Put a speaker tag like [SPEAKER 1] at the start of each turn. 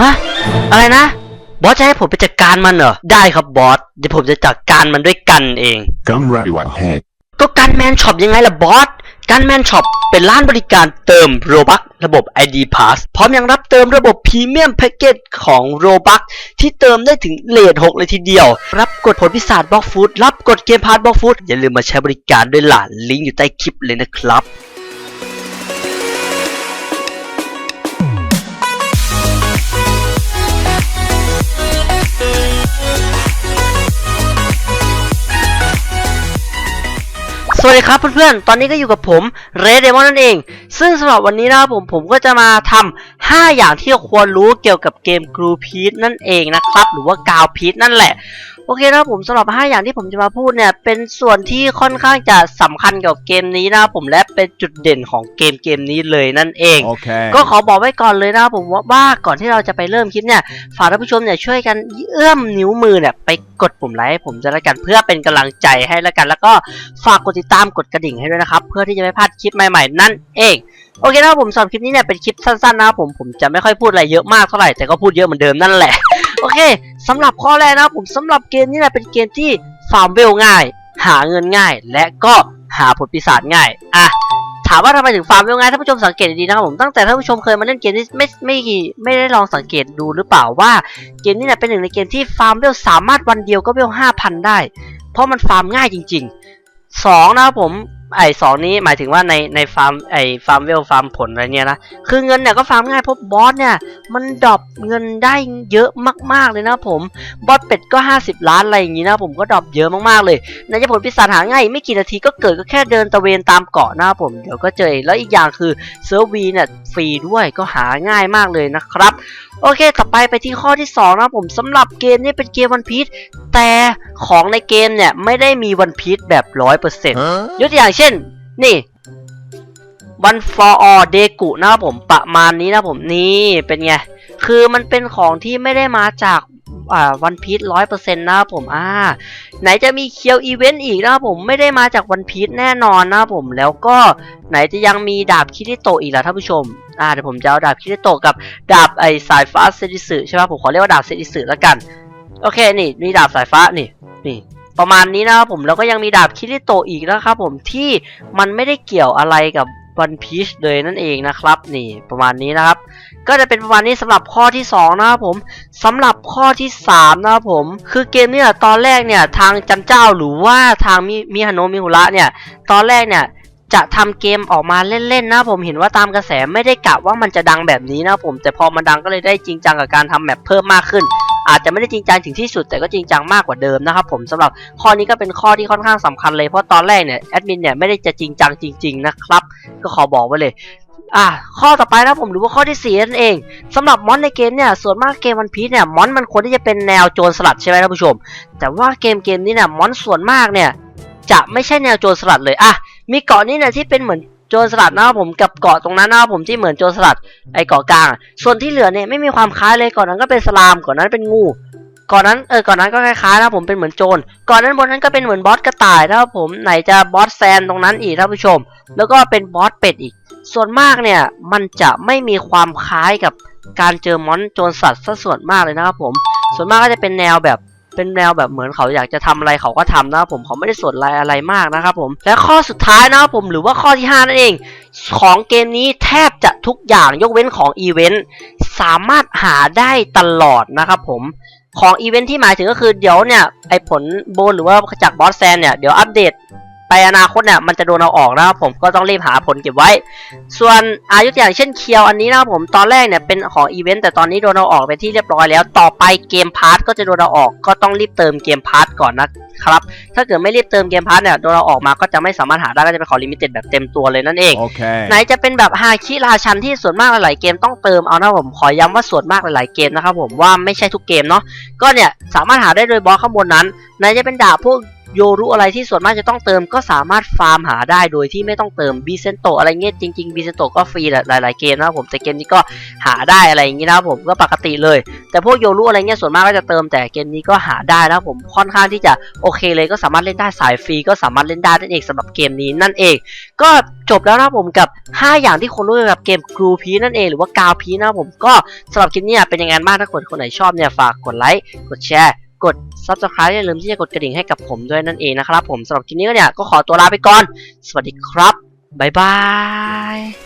[SPEAKER 1] ฮะ อะไรนะ บอสจะให้ผมไปจัดการมันเหรอ ได้ครับบอส เดี๋ยวผมจะจัดการมันด้วยกันเอง
[SPEAKER 2] Gun ready ahead.
[SPEAKER 1] ก็การแมนช็อปยังไงล่ะบอสการแมนช็อปเป็นร้านบริการเติมโรบักระบบ ID Pass พร้อมยังรับเติมระบบพรีเมียมแพ็กเกจของโรบักที่เติมได้ถึงเลท6เลยทีเดียว รับกดผลพิศาจบล็อกฟูดรับกดเกมพาร์ทบล็อกฟูดอย่าลืมมาใช้บริการด้วยล่ะลิงก์อยู่ใต้คลิปเลยนะครับ วัสดีครับเพื่อนๆ ตอนนี้ก็อยู่กับผมเรดเดมอนนั่นเอง ซึ่งสำหรับวันนี้นะครับผมผมก็จะมาทำ5อย่างที่ควรรู้เกี่ยวกับเกมกรูพีทนั่นเองนะครับ หรือว่ากาวพีทนั่นแหละ โอเคนะครับผมสำหรับ 5 อย่างที่ผมจะมาพูดเนี่ย เป็นส่วนที่ค่อนข้างจะสำคัญกับเกมนี้นะครับผมและเป็นจุดเด่นของเกมเกมนี้เลยนั่นเอง
[SPEAKER 2] Okay.
[SPEAKER 1] ก็ขอบอกไว้ก่อนเลยนะครับผมว่าว่าก่อนที่เราจะไปเริ่มคลิปเนี่ยฝากท่านผู้ชมเนี่ยช่วยกันเอื้อมนิ้วมือเนี่ยไปกดปุ่มไลค์ให้ผมจะแล้วกันเพื่อเป็นกำลังใจให้แล้วกัน แล้วก็ฝากกดติดตามกดกระดิ่งให้ด้วยนะครับ เพื่อที่จะไม่พลาดคลิปใหม่ๆ นั่นเองโอเคนะครับผมสำหรับคลิปนี้เนี่ยเป็นคลิปสั้นๆนะครับผมผมจะไม่ค่อยพูดอะไรเยอะมากเท่าไหร่แต่ก็พูดเยอะเหมือนเดิมนั่นแหละ โอเคสำหรับข้อแรกนะครับผมสำหรับเกมนี้เนี่ยเป็นเกมที่ฟาร์มเวลง่าย หาเงินง่าย และก็หาผลปีศาจง่ายอะถามว่าทำไมถึงฟาร์มเวลง่ายท่านผู้ชมสังเกตดีนะครับผมตั้งแต่ท่านผู้ชมเคยมาเล่นเกมนี้ไม่ไม่ไม่ได้ลองสังเกตดูหรือเปล่าว่าเกมนี้เนี่ยเป็นหนึ่งในเกมที่ฟาร์มเวลสามารถวันเดียวก็เวลห้าพันได้ เพราะมันฟาร์มง่ายจริงๆสองนะครับผม ไอ้สองนี้หมายถึงว่าในในฟาร์มไอ้ฟาร์มเวลฟาร์มผลอะไรเนี่ยนะคือเงินเนี่ยก็ฟาร์มง่ายเพราะบอสเนี่ยมันดรอปเงินได้เยอะมากๆเลยนะผมบอสเป็ดก็ 50 ล้านอะไรอย่างงี้นะผมก็ดรอปเยอะมากๆเลยในจะผลปีศาจหาง่ายไม่กี่นาทีก็เกิดก็แค่เดินตะเวนตามเกาะนะผมเดี๋ยวก็เจอแล้วอีกอย่างคือเซิร์ฟวีเนี่ยฟรีด้วยก็หาง่ายมากเลยนะครับ โอเค ต่อไปไปที่ข้อที่ 2 นะครับผมสำหรับเกมนี้เป็นเกมวันพีชแต่ของในเกมเนี่ยไม่ได้มีวันพีชแบบ100%
[SPEAKER 2] Huh?
[SPEAKER 1] ยกตัวอย่างเช่น นี่วัน for all เดกุนะครับผมประมาณนี้นะผมนี่เป็นไง คือมันเป็นของที่ไม่ได้มาจาก อ่าวันพีชร้อยเปอร์เซ็นต์นะครับผมอ่าไหนจะมีเคียวอีเวนต์อีกนะครับผมไม่ได้มาจากวันพีชแน่นอนนะครับผมแล้วก็ไหนจะยังมีดาบคิริโตอีกล่ะท่านผู้ชมอ่าเดี๋ยวผมจะเอาดาบคิริโตกับดาบไอสายฟ้าเซริสึใช่ไหมผมขอเรียกว่าดาบเซริสึแล้วกันโอเคนี่มีดาบสายฟ้านี่นี่ประมาณนี้นะครับผมแล้วก็ยังมีดาบคิริโตอีกนะครับผมที่มันไม่ได้เกี่ยวอะไรกับ วันพีชเลยนั่นเองนะครับนี่ประมาณนี้นะครับ ก็จะเป็นประมาณนี้สำหรับข้อที่ 2 นะครับผมสำหรับข้อที่ 3 นะครับผม คือเกมเนี้ตอนแรกเนี่ยทางจันเจ้าหรือว่าทางมิมิฮานมิฮุระเนี่ยตอนแรกเนี่ยจะทำเกมออกมาเล่นๆนะผมเห็นว่าตามกระแสไม่ได้กะว่ามันจะดังแบบนี้นะผมแต่พอมันดังก็เลยได้จริงจังกับการทำแมปเพิ่มมากขึ้น อาจจะไม่ได้จริงจังถึงที่สุดแต่ก็จริงจังมากกว่าเดิมนะครับผมสำหรับข้อนี้ก็เป็นข้อที่ค่อนข้างสำคัญเลยเพราะตอนแรกเนี่ยแอดมินเนี่ยไม่ได้จะจริงจังจริง ๆนะครับ ก็ขอบอกไว้เลย อะข้อต่อไปนะผมหรือว่าข้อที่สี่นั่นเองสำหรับมอนในเกมเนี่ยส่วนมากเกมวันพีชเนี่ยมอนมันควรที่จะเป็นแนวโจรสลัดใช่ไหมท่านผู้ชม แต่ว่าเกมเกมนี้เนี่ยมอนส่วนมากเนี่ยจะไม่ใช่แนวโจรสลัดเลยอะมีเกาะนี้เนี่ยที่เป็นเหมือนโจรสลัดนะครับผมกับเกาะตรงนั้นนะครับผมที่เหมือนโจรสลัดไอ้เกาะกลาง ส่วนที่เหลือเนี่ยไม่มีความคล้ายเลยเก่อนนั้นก็เป็นสลามเก่อนนั้นเป็นงู ก่อนนั้นเออก่อนนั้นก็คล้ายๆนะผมเป็นเหมือนโจรก่อนนั้นบนนั้นก็เป็นเหมือนบอสกระต่ายนะครับผมไหนจะบอสแซนตรงนั้นอีกท่านผู้ชม แล้วก็เป็นบอสเป็ดอีก ส่วนมากเนี่ยมันจะไม่มีความคล้ายกับการเจอมอนโจรสัตว์ซะส่วนมากเลยนะครับผม ส่วนมากก็จะเป็นแนวแบบเป็นแนวแบบเหมือนเขาอยากจะทำอะไรเขาก็ทำนะครับผมเขาไม่ได้สนอะไรอะไรมากนะครับผมและข้อสุดท้ายนะครับผมหรือว่าข้อที่ 5 นั่นเอง ของเกมนี้แทบจะทุกอย่างยกเว้นของอีเวนต์สามารถหาได้ตลอดนะครับผม ของอีเวนท์ที่หมายถึงก็คือเดี๋ยวเนี่ยไอผลโบนหรือว่าจากบอสแซนเนี่ยเดี๋ยวอัปเดตไปอนาคตเนี่ยมันจะโดนเอาออกนะครับผมก็ต้องรีบหาผลเก็บไว้ ส่วนอายุตอย่างเช่นเคียวอันนี้นะครับผมตอนแรกเนี่ยเป็นของอีเวนต์แต่ตอนนี้โดนเอาออกไปที่เรียบร้อยแล้ว ต่อไปเกมพาร์ทก็จะโดนเอาออก ก็ต้องรีบเติมเกมพาร์ทก่อนนะ ครับ ถ้าเกิดไม่รีบเติมเกมพาร์ทเนี่ยโดนเอาออกมาก็จะไม่สามารถหาได้ก็จะเป็นของลิมิเต็ดแบบเต็มตัวเลยนั่นเอง
[SPEAKER 2] Okay.
[SPEAKER 1] ไหนจะเป็นแบบฮาคิราชันที่ส่วนมากหลายๆเกมต้องเติมเอานะผมขอย้ำว่าส่วนมากหลายๆเกมนะครับผมว่าไม่ใช่ทุกเกมเนาะก็เนี่ยสามารถหาได้โดยบอสข้างบนนั้นไหนจะเป็นดาบพวกโยรุอะไรที่ส่วนมากจะต้องเติมก็สามารถฟาร์มหาได้โดยที่ไม่ต้องเติมบีเซนโตอะไรเงี้ยจริงๆบีเซนโตก็ฟรีหลายๆเกมนะครับผมแต่เกมนี้ก็หาได้อะไรอย่างงี้นะครับผมก็ปกติเลย แต่พวกโยรุอะไรเงี้ยส่วนมากก็จะเติมแต่เกมนี้ก็หาได้นะผมค่อนข้างที่จะโอเคเลยก็สามารถเล่นได้สายฟรีก็สามารถเล่นได้นั่นเองสำหรับเกมนี้นั่นเอง ก็จบแล้วนะผมกับ 5 อย่างที่คนรู้เกี่ยวกับเกมกรูพีนั่นเองหรือว่ากาวพีนะผมก็สำหรับคลิปนี้เป็นยังไงบ้างถ้าคนคนไหนชอบเนี่ยฝากกดไลค์กดแชร์กด subscribe อย่าลืมที่จะกดกระดิ่งให้กับผมด้วยนั่นเองนะครับผมสำหรับคลิปนี้ก็เนี่ยก็ขอตัวลาไปก่อน สวัสดีครับ บ๊ายบาย